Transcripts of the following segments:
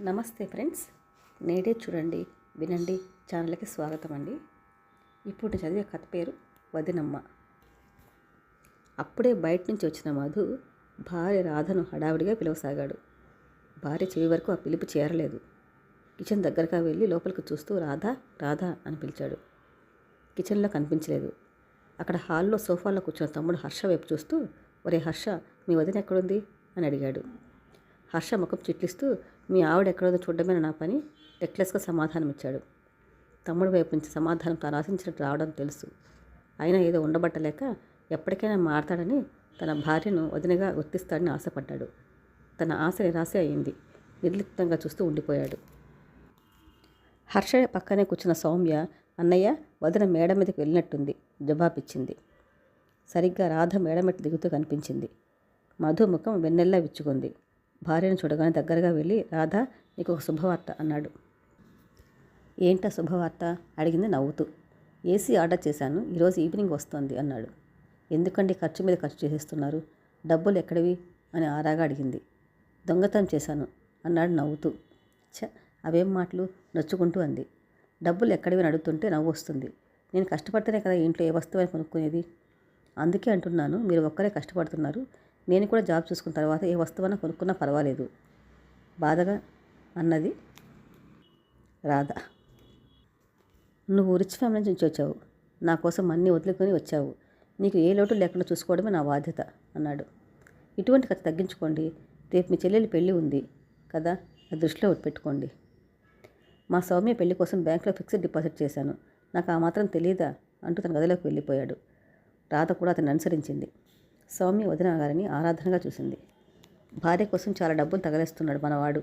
నమస్తే ఫ్రెండ్స్. నేడే చూడండి వినండి ఛానల్కి స్వాగతం అండి. ఇప్పుడు చదివే కథ పేరు వదినమ్మ. అప్పుడే బయట నుంచి వచ్చిన మధు భార్య రాధను హడావిడిగా పిలవసాగాడు. భార్య చెవి వరకు ఆ పిలుపు చేరలేదు. కిచెన్ దగ్గరగా వెళ్ళి లోపలికి చూస్తూ రాధా రాధా అని పిలిచాడు. కిచెన్లో కనిపించలేదు. అక్కడ హాల్లో సోఫాలో కూర్చున్న తమ్ముడు హర్ష వైపు చూస్తూ ఒరే హర్ష మీ వదిన ఎక్కడుంది? అని అడిగాడు. హర్ష ముఖం చిట్లిస్తూ మీ ఆవిడ ఎక్కడో చూడడమే నా పని. టెక్లెస్గా సమాధానం ఇచ్చాడు. తమ్ముడు వైపు నుంచి సమాధానం తాను ఆశించినట్టు రావడం తెలుసు. అయినా ఏదో ఉండబట్టలేక ఎప్పటికైనా మారతాడని తన భార్యను వదినగా గుర్తిస్తాడని ఆశపడ్డాడు. తన ఆశ నిరాశ అయింది. నిర్లిప్తంగా చూస్తూ ఉండిపోయాడు. హర్ష పక్కనే కూర్చున్న సౌమ్య అన్నయ్య వదిన మేడ మీదకి వెళ్ళినట్టుంది జవాబిచ్చింది. సరిగ్గా రాధ మేడమెట్టు దిగుతూ కనిపించింది. మధు ముఖం వెన్నెల్లా విచ్చుకుంది. భార్యను చూడగానే దగ్గరగా వెళ్ళి రాధా నీకు ఒక శుభవార్త అన్నాడు. ఏంటా శుభవార్త? అడిగింది నవ్వుతూ. ఏసీ ఆర్డర్ చేశాను ఈరోజు ఈవినింగ్ వస్తుంది అన్నాడు. ఎందుకండి ఖర్చు మీద ఖర్చు చేసేస్తున్నారు? డబ్బులు ఎక్కడివి? అని ఆరాగా అడిగింది. దొంగతనం చేశాను అన్నాడు నవ్వుతూ. ఛ అవేం మాటలు? నొచ్చుకుంటూ అంది. డబ్బులు ఎక్కడివి? అని అడుగుతుంటే నవ్వు వస్తుంది. నేను కష్టపడితేనే కదా ఇంట్లో ఏ వస్తువు కొనుక్కునేది? అందుకే అంటున్నాను మీరు ఒక్కరే కష్టపడుతున్నారు. నేను కూడా జాబ్ చూసుకున్న తర్వాత ఏ వస్తువైనా కొనుక్కున్నా పర్వాలేదు. బాధగా అన్నది రాధ. నువ్వు రిచ్ ఫ్యామిలీ నుంచి వచ్చావు. నా కోసం అన్నీ వదులుకొని వచ్చావు. నీకు ఏ లోటు లేకుండా చూసుకోవడమే నా బాధ్యత అన్నాడు. ఇటువంటి ఖర్చు తగ్గించుకోండి. రేపు మీ చెల్లెలి పెళ్ళి ఉంది కదా? అది దృష్టిలో పెట్టుకోండి. మా సౌమ్య పెళ్ళి కోసం బ్యాంకులో ఫిక్స్డ్ డిపాజిట్ చేశాను. నాకు ఆ మాత్రం తెలియదా అంటూ తన గదిలోకి వెళ్ళిపోయాడు. రాధ కూడా అతన్ని అనుసరించింది. సౌమ్య వదిన గారిని ఆరాధనగా చూసింది. భార్య కోసం చాలా డబ్బులు తగలేస్తున్నాడు మనవాడు.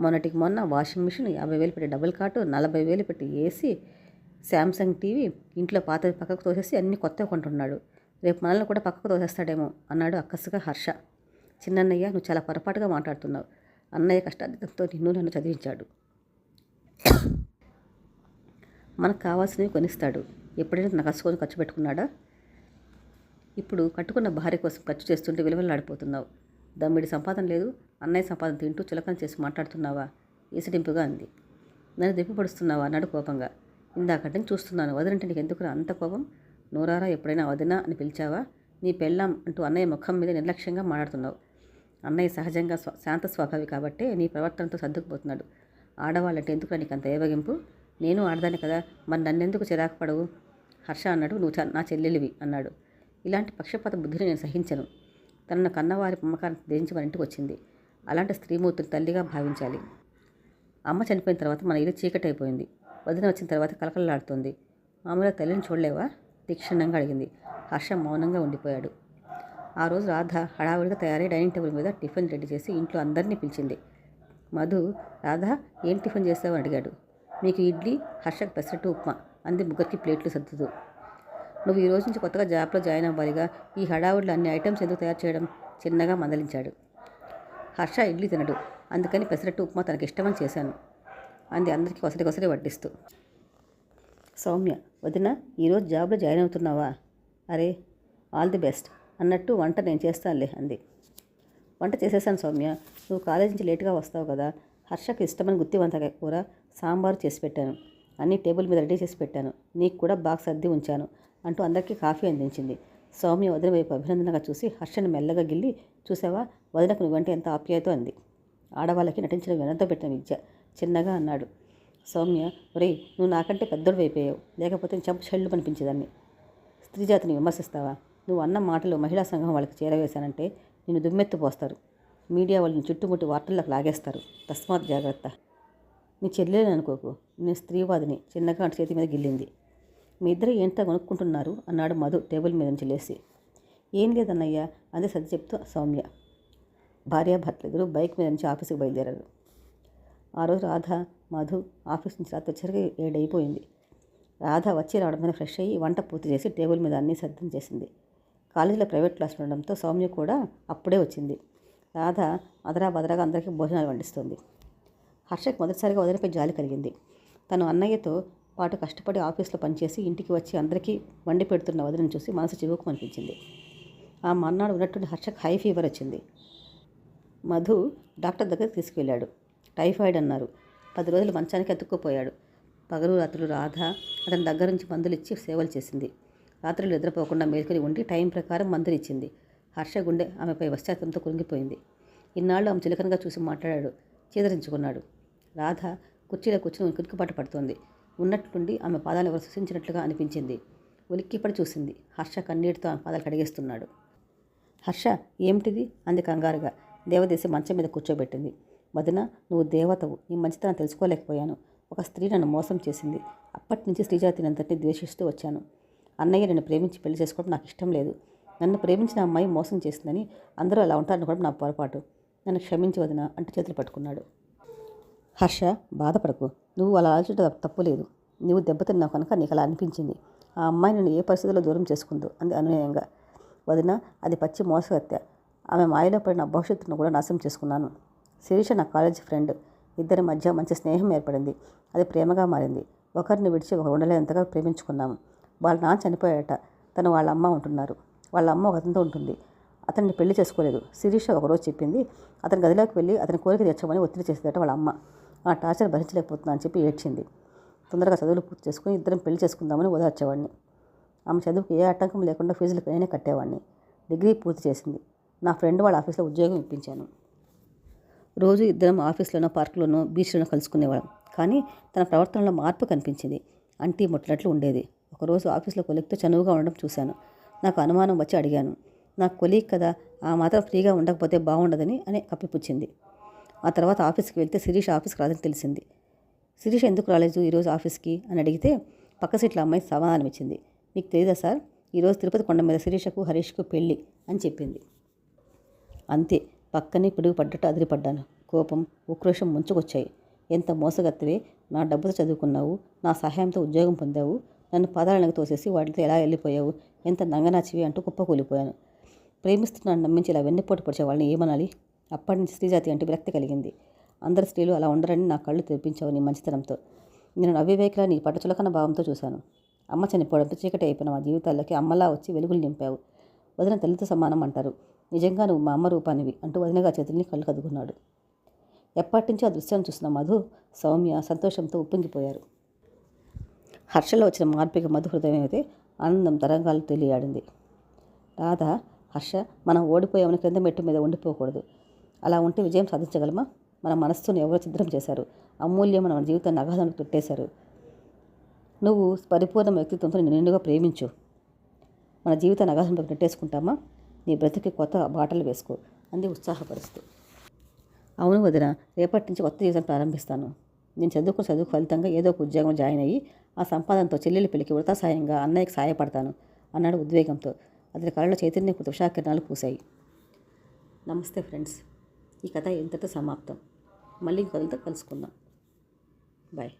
మొన్నటికి మొన్న వాషింగ్ మిషన్ యాభై వేలు పెట్టి డబుల్ కాటు నలభై వేలు పెట్టి ఏసీ శాంసంగ్ టీవీ ఇంట్లో పాత పక్కకు తోసేసి అన్ని కొత్త కొంటున్నాడు. రేపు మనల్ని కూడా పక్కకు తోసేస్తాడేమో అన్నాడు అక్కసుగా హర్ష. చిన్నన్నయ్య నువ్వు చాలా పొరపాటుగా మాట్లాడుతున్నావు. అన్నయ్య కష్టార్థంతో నిన్ను నన్ను చదివించాడు. మనకు కావాల్సినవి కొనిస్తాడు. ఎప్పుడైనా తన కసుకొని ఖర్చు పెట్టుకున్నాడా? ఇప్పుడు కట్టుకున్న భార్య కోసం ఖర్చు చేస్తుంటే విలువలాడిపోతున్నావు దమ్మిడి సంపాదన లేదు. అన్నయ్య సంపాదన తింటూ చులకన చేసి మాట్లాడుతున్నావా? ఇసిడింపుగా అంది. నన్ను దిప్పుపడుస్తున్నావా అన్నాడు కోపంగా. ఇందాకటి నుంచి చూస్తున్నాను. వదినంటే నీకు ఎందుకు అంత కోపం? నోరారా ఎప్పుడైనా వదినా అని పిలిచావా? నీ పెళ్ళాం అంటూ అన్నయ్య ముఖం మీద నిర్లక్ష్యంగా మాట్లాడుతున్నావు. అన్నయ్య సహజంగా స్వ శాంత స్వభావి కాబట్టే నీ ప్రవర్తనతో సర్దుకుపోతున్నాడు. ఆడవాళ్ళంటే ఎందుకు నీకు అంత ఏవగింపు? నేను ఆడదాన్ని కదా. మరి నన్నెందుకు చిరాకు పడవు? హర్ష అన్నాడు. నువ్వు నా చెల్లెలివి అన్నాడు. ఇలాంటి పక్షపాత బుద్ధిని నేను సహించను. తనను కన్నవారి మమ్మకాన్ని ధరించి మన ఇంటికి వచ్చింది. అలాంటి స్త్రీమూర్తిని తల్లిగా భావించాలి. అమ్మ చనిపోయిన తర్వాత మన ఇల్లు చీకటి అయిపోయింది. వదిన వచ్చిన తర్వాత కలకలలాడుతోంది మామూలుగా తల్లిని చూడలేవా? తీక్షణంగా అడిగింది. హర్ష మౌనంగా ఉండిపోయాడు. ఆ రోజు రాధ హడావుడిగా తయారై డైనింగ్ టేబుల్ మీద టిఫిన్ రెడీ చేసి ఇంట్లో అందరినీ పిలిచింది. మధు రాధ ఏం టిఫిన్ చేస్తావు అడిగాడు. మీకు ఇడ్లీ హర్షకు పెసరట్టు ఉప్మా అంది ముగ్గురికి ప్లేట్లు సర్దుతూ. నువ్వు ఈ రోజు నుంచి కొత్తగా జాబ్లో జాయిన్ అవ్వాలిగా. ఈ హడావుడిలో అన్ని ఐటమ్స్ ఎందుకు తయారు చేయడం? చిన్నగా మందలించాడు. హర్ష ఇడ్లీ తినడు. అందుకని పెసరట్టు ఉప్మా తనకి ఇష్టమని చేశాను. అంది అందరికీ కొసరి కొసరి వడ్డిస్తూ. సౌమ్య వదిన ఈరోజు జాబ్లో జాయిన్ అవుతున్నావా? అరే ఆల్ ది బెస్ట్ అన్నట్టు వంట నేను చేస్తానులే అంది. వంట చేసేసాను సౌమ్య. నువ్వు కాలేజ్ నుంచి లేట్గా వస్తావు కదా. హర్షకు ఇష్టమైన గుత్తి వంకాయ కూర సాంబారు చేసి పెట్టాను. అన్ని టేబుల్ మీద రెడీ చేసి పెట్టాను. నీకు కూడా బాక్స్ సర్ది ఉంచాను. అంటూ అందరికీ కాఫీ అందించింది. సౌమ్య వదిన వైపు అభినందనగా చూసి హర్షను మెల్లగా గిల్లి చూసావా? వదినకు నువ్వంటే ఎంత ఆప్యాయతో అంది. ఆడవాళ్ళకి నటించిన వెనంతో పెట్టిన విద్య చిన్నగా అన్నాడు. సౌమ్య ఒరేయ్ నువ్వు నాకంటే పెద్దోడు అయిపోయావు. లేకపోతే చంప చెల్లు అనిపించేదాన్ని. స్త్రీ జాతిని విమర్శిస్తావా? నువ్వు అన్న మాటలు మహిళా సంఘం వాళ్ళకి చేరవేశానంటే నిన్ను దుమ్మెత్తు పోస్తారు. మీడియా వాళ్ళని చుట్టుముట్టి వార్తల్లోకి లాగేస్తారు. తస్మాత్ జాగ్రత్త. నీ చెల్లెని అనుకోకు. నేను స్త్రీవాదిని చిన్నగా అటు చేతి మీద గిల్లింది. మీ ఇద్దరు ఏంటో కొనుక్కుంటున్నారు? అన్నాడు మధు టేబుల్ మీద నుంచి లేచి. ఏం లేదన్నయ్యా అందే సర్ది చెప్తూ సౌమ్య. భార్యాభర్తలు ఇద్దరు బైక్ మీద నుంచి ఆఫీస్కి బయలుదేరారు. ఆ రోజు రాధ మధు ఆఫీస్ నుంచి రాత్రి వచ్చరికి ఏడైపోయింది. రాధ వచ్చి రావడంతో ఫ్రెష్ అయ్యి వంట పూర్తి చేసి టేబుల్ మీద అన్నీ సిద్ధం చేసింది. కాలేజీలో ప్రైవేట్ క్లాస్ ఉండడంతో సౌమ్య కూడా అప్పుడే వచ్చింది. రాధ అదరా బదరాగా అందరికీ భోజనాలు వండిస్తుంది. హర్షకు మొదటిసారిగా వదిలిపై జాలి కలిగింది. తను అన్నయ్యతో పాటు కష్టపడి ఆఫీస్లో పనిచేసి ఇంటికి వచ్చి అందరికీ వండి పెడుతున్న వదిలిని చూసి మనసు చివుకు అనిపించింది. ఆ మర్నాడు ఉన్నటువంటి హర్షకు హై ఫీవర్ వచ్చింది. మధు డాక్టర్ దగ్గర తీసుకువెళ్ళాడు. టైఫాయిడ్ అన్నారు. పది రోజులు మంచానికి అతుక్కుపోయాడు. పగలు రాత్రులు రాధ అతని దగ్గర నుంచి మందులు ఇచ్చి సేవలు చేసింది. రాత్రులు నిద్రపోకుండా మేల్కొని ఉండి టైం ప్రకారం మందులు ఇచ్చింది. హర్ష గుండె ఆమెపై పశ్చాత్తంతో కురింగిపోయింది ఇన్నాళ్ళు ఆమె చిలకనగా చూసి మాట్లాడాడు. చేదరించుకున్నాడు. రాధ కుర్చీలో కూర్చుని కిరుకుపాటు పడుతోంది. ఉన్నట్లుండి ఆమె పాదాలు ఎవరు సృష్టించినట్లుగా అనిపించింది. ఉలిక్కిపడి చూసింది. హర్ష కన్నీటితో ఆమె పాదాలు కడిగేస్తున్నాడు. హర్ష ఏమిటిది? అంది కంగారుగా. దేవదేశి మంచం మీద కూర్చోబెట్టింది. వదిన నువ్వు దేవతవు. నీ మంచితనం తెలుసుకోలేకపోయాను. ఒక స్త్రీ నన్ను మోసం చేసింది. అప్పటి నుంచి స్త్రీజాతినంతటిని ద్వేషిస్తూ వచ్చాను. అన్నయ్య నన్ను ప్రేమించి పెళ్ళి చేసుకోవడం నాకు ఇష్టం లేదు. నన్ను ప్రేమించిన అమ్మాయి మోసం చేసిందని అందరూ అలా ఉంటారనుకోవడం నా పొరపాటు. నన్ను క్షమించి వదిన అంటూ చేతులు పట్టుకున్నాడు. హర్ష బాధపడకు. నువ్వు అలా ఆలోచించడం తప్పులేదు నువ్వు దెబ్బతిన్నావు కనుక నీకు అలా అనిపించింది. ఆ అమ్మాయి నన్ను ఏ పరిస్థితుల్లో దూరం చేసుకుందో అంది అనునయంగా వదిన అది పచ్చి మోసగత్య ఆమె మాయలో పడిన భవిష్యత్తును కూడా నాశనం చేసుకున్నాను. శిరీష నా కాలేజీ ఫ్రెండ్. ఇద్దరి మధ్య మంచి స్నేహం ఏర్పడింది. అది ప్రేమగా మారింది. ఒకరిని విడిచి ఒకరు ఉండలేనంతగా ప్రేమించుకున్నాము. వాళ్ళ నాన్న చనిపోయాట తను వాళ్ళ అమ్మ ఉంటున్నారు. వాళ్ళ అమ్మ ఒక అతనితో ఉంటుంది. అతన్ని పెళ్ళి చేసుకోలేదు. శిరీష ఒకరోజు చెప్పింది అతని గదిలోకి వెళ్ళి అతని కోరిక తెచ్చమని ఒత్తిడి చేసేదట వాళ్ళ అమ్మ. ఆ టార్చర్ భరించలేకపోతున్నా అని చెప్పి ఏడ్చింది. తొందరగా చదువులు పూర్తి చేసుకుని ఇద్దరం పెళ్ళి చేసుకుందామని ఓదార్చేవాడిని. ఆమె చదువుకు ఏ ఆటంకం లేకుండా ఫీజులు నేనే కట్టేవాడిని. డిగ్రీ పూర్తి చేసింది. నా ఫ్రెండ్ వాళ్ళ ఆఫీస్లో ఉద్యోగం ఇప్పించాను. రోజు ఇద్దరం ఆఫీస్లోనో పార్కులోనో బీచ్లోనో కలుసుకునేవాళ్ళం. కానీ తన ప్రవర్తనలో మార్పు కనిపించింది. అంటీ ముట్టినట్లు ఉండేది. ఒకరోజు ఆఫీస్లో కొలిక్తో చనువుగా ఉండడం చూశాను. నాకు అనుమానం వచ్చి అడిగాను. నా కొలీగ్ కదా ఆ మాత్రం ఫ్రీగా ఉండకపోతే బాగుండదని అని కప్పిపుచ్చింది ఆ తర్వాత ఆఫీస్కి వెళ్తే శిరీష్ ఆఫీస్కి రాదని తెలిసింది. శిరీష్ ఎందుకు రాలేదు ఈరోజు ఆఫీస్కి అని అడిగితే పక్క సీట్ల అమ్మాయి సమాధానం ఇచ్చింది. మీకు తెలియదా సార్? ఈరోజు తిరుపతి కొండ మీద శిరీషకు హరీష్కు పెళ్ళి అని చెప్పింది. అంతే. పక్కనే పిడుగు పడ్డట్టు అదిరిపడ్డాను. కోపం ఉక్రోషం ముంచుకొచ్చాయి. ఎంత మోసగత్తవే. నా డబ్బుతో చదువుకున్నావు. నా సహాయంతో ఉద్యోగం పొందావు. నన్ను పాదాలకు తోసేసి వాటితో ఎలా వెళ్ళిపోయావు? ఎంత నంగనాచివి అంటూ కుప్పకూలిపోయాను. ప్రేమిస్తున్నాను నమ్మించి ఇలా వెన్నుపోటు పొడిచే వాళ్ళని ఏమనాలి? అప్పటి నుంచి స్త్రీజాతి అంటే విరక్తి కలిగింది. అందరు స్త్రీలు అలా ఉండరని నా కళ్ళు తెరిపించావు నీ మంచితనంతో. నేను అవివేకలా నీ పట్టచులకన భావంతో చూశాను. అమ్మ చనిపోవడంతో చీకటి అయిపోయిన మా జీవితాల్లోకి అమ్మలా వచ్చి వెలుగులు నింపావు. వదిన తల్లితో సమానం అంటారు. నిజంగా నువ్వు మా అమ్మ రూపానివి అంటూ వదినగా చేతుల్ని కళ్ళు కదుకున్నాడు. ఎప్పటి నుంచో ఆ దృశ్యాన్ని చూసిన మధు సౌమ్య సంతోషంతో ఉప్పొంగిపోయారు. హర్షలో వచ్చిన మార్పిక మధు హృదయం అయితే ఆనందం తరంగాలు తెలియాడింది. రాధ హర్ష మనం ఓడిపోయామని క్రింద మెట్టు మీద ఉండిపోకూడదు. అలా ఉంటే విజయం సాధించగలమా? మన మనస్సును ఎవరో ఛిద్రం చేశారు. అమూల్యమైన మన జీవితాన్ని అగాధంలో పెట్టేశారు నువ్వు పరిపూర్ణ వ్యక్తిత్వంతో నేను నిండుగా ప్రేమించు. మన జీవితాన్ని అగాధంలో నెట్టేసుకుంటామా? నీ బ్రతికి కొత్త బాటలు వేసుకో. అంది ఉత్సాహపరుస్తూ. అవును వదిన రేపటి నుంచి కొత్త జీవితం ప్రారంభిస్తాను. నేను చదువుకున్న చదువు ఫలితంగా ఏదో ఒక ఉద్యోగం జాయిన్ అయ్యి ఆ సంపాదనతో చెల్లెలి పెళ్ళికి వృతా సాయంగా అన్నయ్యకి సాయపడతాను అన్నాడు ఉద్వేగంతో. అతని కళ్ళలో చైతన్యపు తుషాకిరణాలు పూశాయి. నమస్తే ఫ్రెండ్స్. ఈ కథ ఇంతటితో సమాప్తం. మళ్ళీ ఇంకొకరితో కలుసుకుందాం. బాయ్.